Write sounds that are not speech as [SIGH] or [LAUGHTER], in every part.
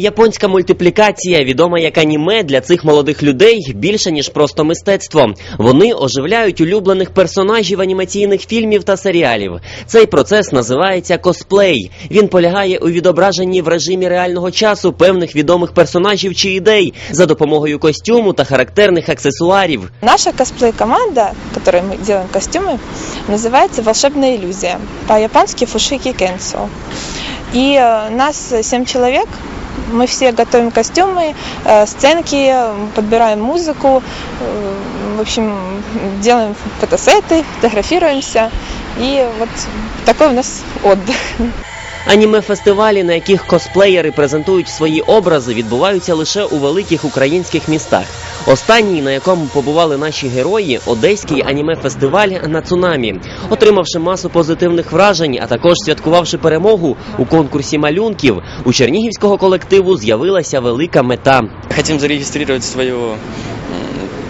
Японська мультиплікація, відома як аніме для цих молодих людей, більше ніж просто мистецтво. Вони оживляють улюблених персонажів анімаційних фільмів та серіалів. Цей процес називається косплей. Він полягає у відображенні в режимі реального часу певних відомих персонажів чи ідей за допомогою костюму та характерних аксесуарів. Наша косплей-команда, в которой мы делаем костюмы, называется «Волшебная иллюзия», по-японски «Фушики Кенсо». И э, нас семь человек, мы все готовим костюмы, э, сценки, подбираем музыку, э, в общем, делаем фотосеты, фотографируемся. И вот такой у нас отдых. [LAUGHS] Аніме-фестивалі, на яких косплеєри презентують свої образи, відбуваються лише у великих українських містах. Останній, на якому побували наші герої, одеський аніме-фестиваль на цунамі, отримавши масу позитивних вражень, а також святкувавши перемогу у конкурсі малюнків, у чернігівського колективу з'явилася велика мета. Хотим зарегистрировать свою,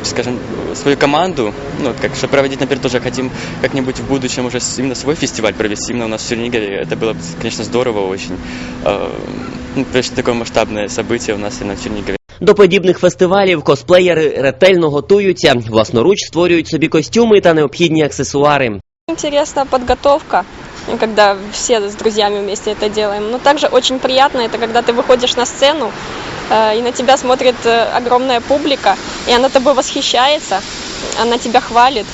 скажем, свою команду, ну, вот как, чтобы проводить, например, тоже хотим как-нибудь в будущем уже с- именно свой фестиваль провести именно у нас в Чернигове. Это было, бы, конечно, здорово очень. Э, Ну, потому что такое масштабное событие у нас именно в Чернигове. До подібних фестивалів косплеєри ретельно готуються, власноруч створюють собі костюми та необхідні аксесуари. Интересна подготовка, когда все с друзьями вместе это делаем. Но также очень приятно это, когда ты выходишь на сцену, э, и на тебя смотрит э, огромная публика, и она тобой восхищается, она тебя хвалит.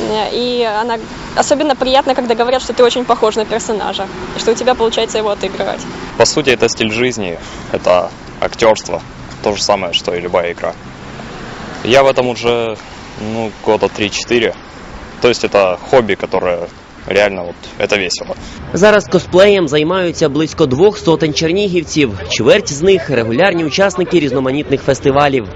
Э, И она особенно приятно, когда говорят, что ты очень похож на персонажа, и что у тебя получается его отыгрывать. По сути, это стиль жизни, это актерство, то же самое, что и любая игра. Я в этом уже, ну, года 3-4. То есть это хобби, которое реально вот, это весело. Зараз косплеєм займаються близько двох сотень чернігівців. Чверть з них регулярні учасники різноманітних фестивалів.